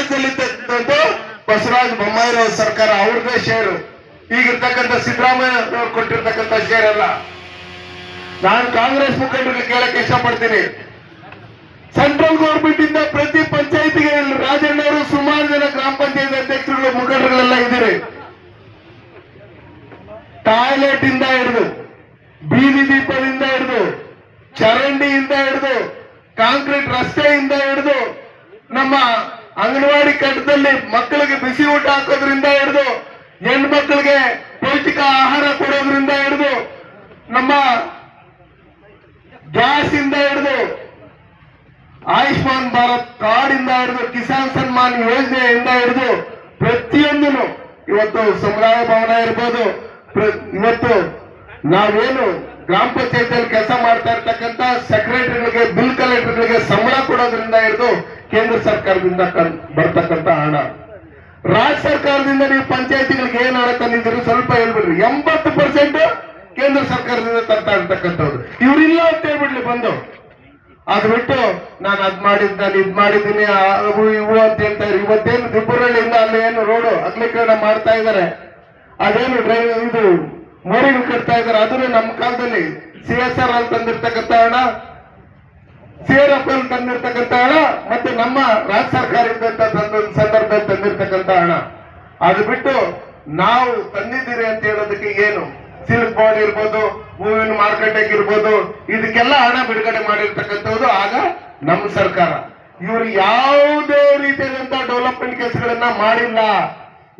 ರಾಜ್ಯದಲ್ಲಿದ್ದಂಥದ್ದು ಬಸವರಾಜ ಬೊಮ್ಮಾಯಿರವ್ರ ಸರ್ಕಾರ ಅವ್ರದೇ ಶೇರು ಈಗಿರ್ತಕ್ಕಂಥ ಸಿದ್ದರಾಮಯ್ಯ ಕೊಟ್ಟಿರ್ತಕ್ಕಂಥ ಶೇರ್ ಅಲ್ಲ. ನಾನು ಕಾಂಗ್ರೆಸ್ ಮುಖಂಡರಿಗೆ ಕೇಳಕ್ಕೆ ಇಷ್ಟಪಡ್ತೀನಿ. ಸೆಂಟ್ರಲ್ ಗೌರ್ಮೆಂಟ್ ಇಂದ ಪ್ರತಿ ಪಂಚಾಯತಿಗೆ ರಾಜಣ್ಣವರು ಸುಮಾರು ಜನ ಗ್ರಾಮ ಪಂಚಾಯತ್ ಅಧ್ಯಕ್ಷರುಗಳು, ಮುಖಂಡರುಗಳೆಲ್ಲ ಇದ್ದೀರಿ. ಟಾಯ್ಲೆಟ್ ಇಂದ ಹಿಡಿದು, ಬೀದಿ ದೀಪದಿಂದ ಹಿಡಿದು, ಚರಂಡಿಯಿಂದ ಹಿಡಿದು ಕಾಂಕ್ರೀಟ್ ರಸ್ತೆಯಿಂದ ಹಿಡಿದು ಅಂಗನವಾಡಿ ಕಟ್ಟದಲ್ಲಿ ಮಕ್ಕಳಿಗೆ ಬಿಸಿ ಊಟ ಹಾಕೋದ್ರಿಂದ ಹಿಡಿದು ಹೆಣ್ಮಕ್ಳಿಗೆ ಪೌಷ್ಟಿಕ ಆಹಾರ ಕೊಡೋದ್ರಿಂದ ಹಿಡಿದು ನಮ್ಮ ಗ್ಯಾಸ್ ಇಂದ ಹಿಡಿದು ಆಯುಷ್ಮಾನ್ ಭಾರತ್ ಕಾರ್ಡ್ ಇಂದ ಹಿಡಿದು ಕಿಸಾನ್ ಸನ್ಮಾನ್ ಯೋಜನೆಯಿಂದ ಹಿಡಿದು ಪ್ರತಿಯೊಂದನ್ನು ಇವತ್ತು ಸಮುದಾಯ ಭವನ ಇರ್ಬೋದು. ಇವತ್ತು ನಾವೇನು ಗ್ರಾಮ ಪಂಚಾಯತಿಯಲ್ಲಿ ಕೆಲಸ ಮಾಡ್ತಾ ಇರ್ತಕ್ಕಂಥ ಸೆಕ್ರೆಟರಿಗಳಿಗೆ ಬಿಲ್ ಕಲೆಕ್ಟರ್ಗಳಿಗೆ ಸಂಬಳ ಕೊಡೋದ್ರಿಂದ ಹಿಡಿದು ಕೇಂದ್ರ ಸರ್ಕಾರದಿಂದ ಬರ್ತಕ್ಕಂತ ಹಣ. ರಾಜ್ಯ ಸರ್ಕಾರದಿಂದ ನೀವು ಪಂಚಾಯತಿಗಳಿಗೆ ಏನ್ ಹಣ ತಂದಿದ್ದೀರಿ ಸ್ವಲ್ಪ ಹೇಳ್ಬಿಡ್ರಿ. ಎಂಬತ್ತು ಪರ್ಸೆಂಟ್ ಕೇಂದ್ರ ಸರ್ಕಾರದಿಂದ ತರ್ತಾ ಇರ್ತಕ್ಕಂಥವ್ರು. ಇವ್ರಿಲ್ಲ ಅಂತ ಹೇಳ್ಬಿಡ್ಲಿ ಬಂದು. ಅದು ಬಿಟ್ಟು ನಾನು ಅದ್ ಮಾಡಿದ್ ನಾನು ಇದ್ ಮಾಡಿದ್ದೀನಿ ಅವು ಇವು ಅಂತ ಹೇಳ್ತಾರೆ ಇವತ್ತೇನು ದಿಬ್ಬರಳ್ಳಿಯಿಂದ ಅಲ್ಲಿ ಏನು ರೋಡು ಅಗಲೀಕರಣ ಮಾಡ್ತಾ ಇದ್ದಾರೆ ಅದೇನು ಡ್ರೈವ್ ಇದು ಮೋರಿಗಳು ಕಟ್ತಾ ಇದ್ದಾರೆ ಅದನ್ನು ನಮ್ಮ ಕಾಲದಲ್ಲಿ ಸಿ ಎಸ್ ಆರ್ ಅಲ್ಲಿ ತಂದಿರ್ತಕ್ಕಂಥ ಹಣ. ಸಿ ಆರ್ ತಂದಿರ್ತಕ್ಕಂಥ ಹಣ ಮತ್ತೆ ನಮ್ಮ ರಾಜ್ಯ ಸರ್ಕಾರದಿಂದ ತಂದ ಸಂದರ್ಭದಲ್ಲಿ ತಂದಿರ್ತಕ್ಕಂಥ ಹಣ. ಅದು ಬಿಟ್ಟು ನಾವು ತಂದಿದ್ದೀರಿ ಅಂತ ಹೇಳೋದಕ್ಕೆ ಏನು? ಸಿಲ್ಕ್ ಬಾಂಡ್ ಇರ್ಬೋದು, ಹೂವಿನ ಮಾರುಕಟ್ಟೆಗೆ ಇರ್ಬೋದು, ಇದಕ್ಕೆಲ್ಲ ಹಣ ಬಿಡುಗಡೆ ಮಾಡಿರ್ತಕ್ಕಂಥದ್ದು ಆಗ ನಮ್ಮ ಸರ್ಕಾರ. ಇವರು ಯಾವುದೇ ರೀತಿಯಾದಂತ ಡೆವಲಪ್ಮೆಂಟ್ ಕೆಲಸಗಳನ್ನ ಮಾಡಿಲ್ಲ.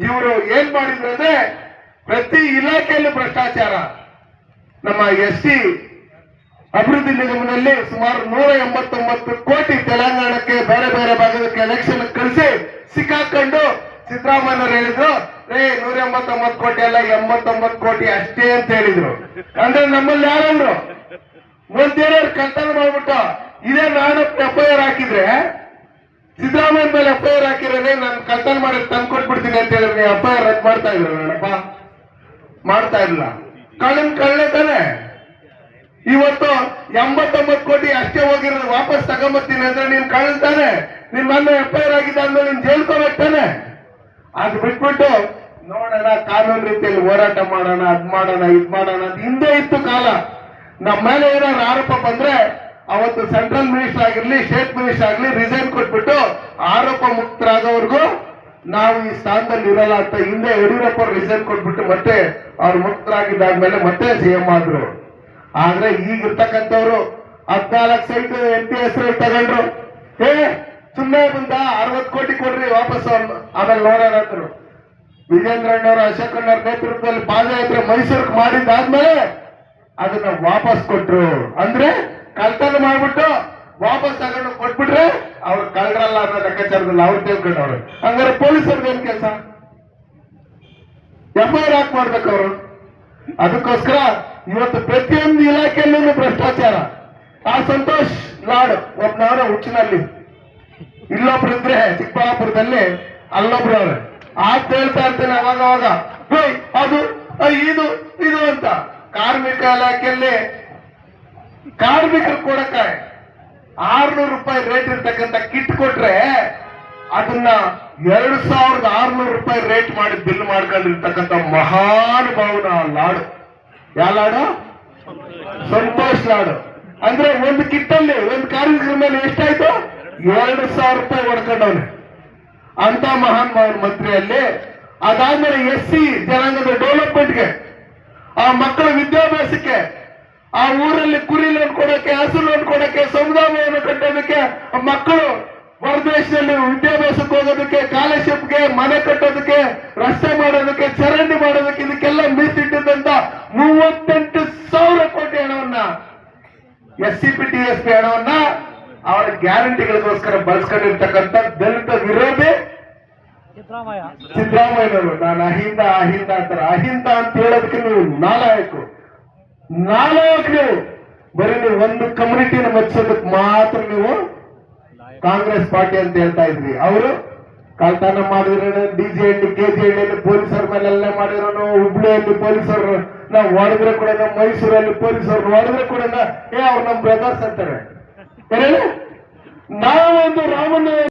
ಇವರು ಏನ್ ಮಾಡಿದ್ರು ಅಂದ್ರೆ ಪ್ರತಿ ಇಲಾಖೆಯಲ್ಲಿ ಭ್ರಷ್ಟಾಚಾರ. ನಮ್ಮ ಎಸ್ ಟಿ ಅಭಿವೃದ್ಧಿ ನಿಗಮದಲ್ಲಿ ಸುಮಾರು ನೂರ ಎಂಬತ್ತೊಂಬತ್ತು ಕೋಟಿ ತೆಲಂಗಾಣಕ್ಕೆ ಬೇರೆ ಬೇರೆ ಭಾಗದಕ್ಕೆ ಎಲೆಕ್ಷನ್ ಕಳಿಸಿ ಸಿಕ್ಕಾಕೊಂಡು ಸಿದ್ದರಾಮಯ್ಯ ಹೇಳಿದ್ರು ರೇ ನೂರ ಎಂಬತ್ತೊಂಬತ್ತು ಕೋಟಿ ಅಲ್ಲ, ಎಂಬತ್ತೊಂಬತ್ತು ಕೋಟಿ ಅಷ್ಟೇ ಅಂತ ಹೇಳಿದ್ರು. ಅಂದ್ರೆ ನಮ್ಮಲ್ಲಿ ಯಾರಂದ್ರು ಒಂದೇನವ್ರು ಕಳ್ತನ ಮಾಡ್ಬಿಟ್ಟು ಇದೇ ನಾನು ಎಫ್ ಐ ಆರ್ ಹಾಕಿದ್ರೆ, ಸಿದ್ದರಾಮಯ್ಯ ಮೇಲೆ ಎಫ್ ಐ ಆರ್ ಹಾಕಿದ್ರೆ ನಾನು ಕಳ್ತನ ಮಾಡಿ ತಂದು ಕೊಟ್ಬಿಡ್ತೀನಿ ಅಂತ ಹೇಳಿದ್ರೆ ಎಫ್ ಐ ಆರ್ ರದ್ದು ಮಾಡ್ತಾ ಇದ್ರು ನಾನಪ್ಪ? ಮಾಡ್ತಾ ಇಲ್ಲ ಕಳ್ಳನ್ ಕಳ್ಳೆ ತಾನೆ? ಇವತ್ತು ಎಂಬತ್ತೊಂಬತ್ತು ಕೋಟಿ ಅಷ್ಟೇ ಹೋಗಿರೋದು ವಾಪಸ್ ತಗೊಂಬರ್ತೀನಿ ಅಂದ್ರೆ ನೀನ್ ಕಾಣಿಸ್ತಾನೆ ನಿನ್ ಮೊನ್ನೆ ಎಫ್ ಐ ಆರ್ ಆಗಿದೆ ಅಂದ್ರೆ ನೀನ್ ಜೈಲ್ಕೋಬೇಕು ತಾನೆ ಅದು ಬಿಟ್ಬಿಟ್ಟು ನೋಡೋಣ, ಕಾನೂನು ರೀತಿಯಲ್ಲಿ ಹೋರಾಟ ಮಾಡೋಣ, ಅದ್ ಮಾಡೋಣ, ಇದ್ ಮಾಡೋಣ ಅಂತ ಹಿಂದೆ ಇತ್ತು ಕಾಲ. ನಮ್ಮ ಮೇಲೆ ಏನಾದ್ರು ಆರೋಪ ಬಂದ್ರೆ ಅವತ್ತು ಸೆಂಟ್ರಲ್ ಮಿನಿಸ್ಟರ್ ಆಗಿರ್ಲಿ ಸ್ಟೇಟ್ ಮಿನಿಸ್ಟರ್ ಆಗಲಿ ರಿಸೈನ್ ಕೊಟ್ಬಿಟ್ಟು ಆರೋಪ ಮುಕ್ತರಾದವ್ರಿಗೂ ನಾವು ಈ ಸ್ಥಾನದಲ್ಲಿ ಇರಲ್ಲ ಅಂತ ಹಿಂದೆ ಯಡಿಯೂರಪ್ಪ ರಿಸೈನ್ ಕೊಟ್ಬಿಟ್ಟು ಮತ್ತೆ ಅವ್ರು ಮುಕ್ತರಾಗಿದ್ದಾದ್ಮೇಲೆ ಮತ್ತೆ ಸಿಎಂ ಆದ್ರು. ಆದ್ರೆ ಈಗ ಇರ್ತಕ್ಕಂಥವ್ರು ಹದ್ನಾಲ್ಕು ಸೈಟ್ ಎಂ ಪಿ ಹೆಸರು ತಗೊಂಡ್ರು. ಏ ಸುಮ್ಮನೆ ಬಂದ ಅರವತ್ತು ಕೋಟಿ ಕೊಡ್ರಿ ವಾಪಸ್ ಆಮೇಲೆ ನೋಡೋಣ ಅಂದ್ರು. ವಿಜೇಂದ್ರಣ್ಣವರು ಅಶೋಕಣ್ಣವ್ರ ನೇತೃತ್ವದಲ್ಲಿ ಪಾದಯಾತ್ರೆ ಮೈಸೂರಿಗೆ ಮಾಡಿದ್ದಾದ್ಮೇಲೆ ಅದನ್ನ ವಾಪಸ್ ಕೊಟ್ರು. ಅಂದ್ರೆ ಕಳ್ತನ ಮಾಡ್ಬಿಟ್ಟು ವಾಪಸ್ ತಗೊಂಡು ಕೊಟ್ಬಿಟ್ರೆ ಅವ್ರು ಕಳ್ರಲ್ಲ ಅನ್ನೋ ಲೆಕ್ಕಾಚಾರದಲ್ಲಿ ಅವ್ರು ತಿಳ್ಕೊಂಡವ್ರು. ಹಂಗಾರೆ ಪೊಲೀಸರ್ದು ಏನ್ ಕೆಲಸ? ಎಫ್ ಐ ಆರ್ ಹಾಕ್ ಮಾಡ್ಬೇಕು ಅವರು. ಅದಕ್ಕೋಸ್ಕರ ಇವತ್ತು ಪ್ರತಿಯೊಂದು ಇಲಾಖೆಯಲ್ಲೂ ಭ್ರಷ್ಟಾಚಾರ. ಆ ಸಂತೋಷ್ ಲಾಡ್ ಒಬ್ಬನವರ ಹುಚ್ಚಿನಲ್ಲಿ ಇಲ್ಲೊಬ್ರು ಇದ್ರೆ ಚಿಕ್ಕಬಳ್ಳಾಪುರದಲ್ಲಿ ಅಲ್ಲೊಬ್ರು ಅವ್ರೆ. ಆಗ್ ಹೇಳ್ತಾ ಇರ್ತೇನೆ ಅವಾಗ ಅವಾಗ "ಏಯ್, ಅದು ಇದು ಇದು ಅಂತ. ಕಾರ್ಮಿಕ ಇಲಾಖೆಯಲ್ಲಿ ಕಾರ್ಮಿಕರು ಕೊಡಕ್ಕೆ ಆರ್ನೂರು ರೂಪಾಯಿ ರೇಟ್ ಇರ್ತಕ್ಕಂಥ ಕಿಟ್ ಕೊಟ್ರೆ ಅದನ್ನ ಎರಡು ಸಾವಿರದ ಆರ್ನೂರು ರೂಪಾಯಿ ರೇಟ್ ಮಾಡಿ ಬಿಲ್ ಮಾಡ್ಕೊಂಡಿರ್ತಕ್ಕಂಥ ಮಹಾನುಭಾವನ ಲಾಡು. ಯಾವ ಲಾಡು? ಸಂತೋಷ್ ಲಾಡು. ಅಂದ್ರೆ ಒಂದು ಕಿಟ್ಟಲ್ಲಿ, ಒಂದು ಕಾರ್ಯಕ್ರಮದಲ್ಲಿ ಮೇಲೆ ಎಷ್ಟಾಯ್ತು? ಎರಡು ಸಾವಿರ ರೂಪಾಯಿ ಹೊಡ್ಕೊಂಡವನೆ. ಅಂತ ಮಹಾನ್ ಮಂತ್ರಿ ಮಂತ್ರಿಯಲ್ಲಿ, ಅದಾದ್ಮೇಲೆ ಎಸ್ ಸಿ ಜನಾಂಗದ ಡೆವಲಪ್ಮೆಂಟ್ಗೆ ಆ ಮಕ್ಕಳ ವಿದ್ಯಾಭ್ಯಾಸಕ್ಕೆ, ಆ ಊರಲ್ಲಿ ಕುರಿ ಲೋನ್ ಕೊಡಕ್ಕೆ ಹಸು ಲೋನ್ ಕೊಡಕ್ಕೆ ಸಮುದಾಯವನ್ನು ಕಟ್ಟೋದಕ್ಕೆ, ಮಕ್ಕಳು ಹೊರದೇಶದಲ್ಲಿ ವಿದ್ಯಾಭ್ಯಾಸಕ್ಕೆ ಹೋಗೋದಕ್ಕೆ ಸ್ಕಾಲರ್ಶಿಪ್ಗೆ ಮನೆ ಕಟ್ಟೋದಕ್ಕೆ, ರಸ್ತೆ ಮಾಡೋದಕ್ಕೆ, ಚರಂಡಿ ಮಾಡೋದಕ್ಕೆ, ಇದಕ್ಕೆಲ್ಲ ಮೀಸಿಟ್ಟಿದ್ದಂತ ಮೂವತ್ತೆಂಟು ಸಾವಿರ ಕೋಟಿ ಹಣವನ್ನ S C P T S P ಹಣವನ್ನ ಅವರ ಗ್ಯಾರಂಟಿಗಳಿಗೋಸ್ಕರ ಬಳಸ್ಕೊಂಡಿರ್ತಕ್ಕಂಥ ದಲಿತ ವಿರೋಧಿ ಸಿದ್ದರಾಮಯ್ಯ. ಸಿದ್ದರಾಮಯ್ಯನವರು. ನಾನು ಅಹಿಂದ ಅಹಿಂದ ಅಂತಾರೆ. ಅಹಿಂದ ಅಂತ ಹೇಳೋದಕ್ಕೆ ನೀವು ನಾಲಾಯಕು ನಾಲಾಯಕ್ ನೀವು ಬರೀ ನೀವು ಒಂದು ಕಮ್ಯುನಿಟಿನ ಮೆಚ್ಚೋದಕ್ಕೆ ಮಾತ್ರ ನೀವು ಕಾಂಗ್ರೆಸ್ ಪಾರ್ಟಿ ಅಂತ ಹೇಳ್ತಾ ಇದ್ರಿ. ಅವರು ಕಳ್ತನ ಮಾಡಿರೋನು D J Halli K G ಹಳ್ಳಿಯಲ್ಲಿ ಪೊಲೀಸರ ಮೇಲೆಲ್ಲ ಮಾಡಿರೋನು, ಹುಬ್ಳಿಯಲ್ಲಿ ಪೊಲೀಸರು, ನಾವು ಹೊಡೆದ್ರೆ ಕೂಡ ಮೈಸೂರಲ್ಲಿ ಪೊಲೀಸರು ಹೊಡೆದ್ರೆ ಕೂಡ ಏ, ಅವ್ರು ನಮ್ಮ ಬ್ರದರ್ಸ್ ಅಂತಾರೆ? ನಾವೊಂದು ರಾಮನ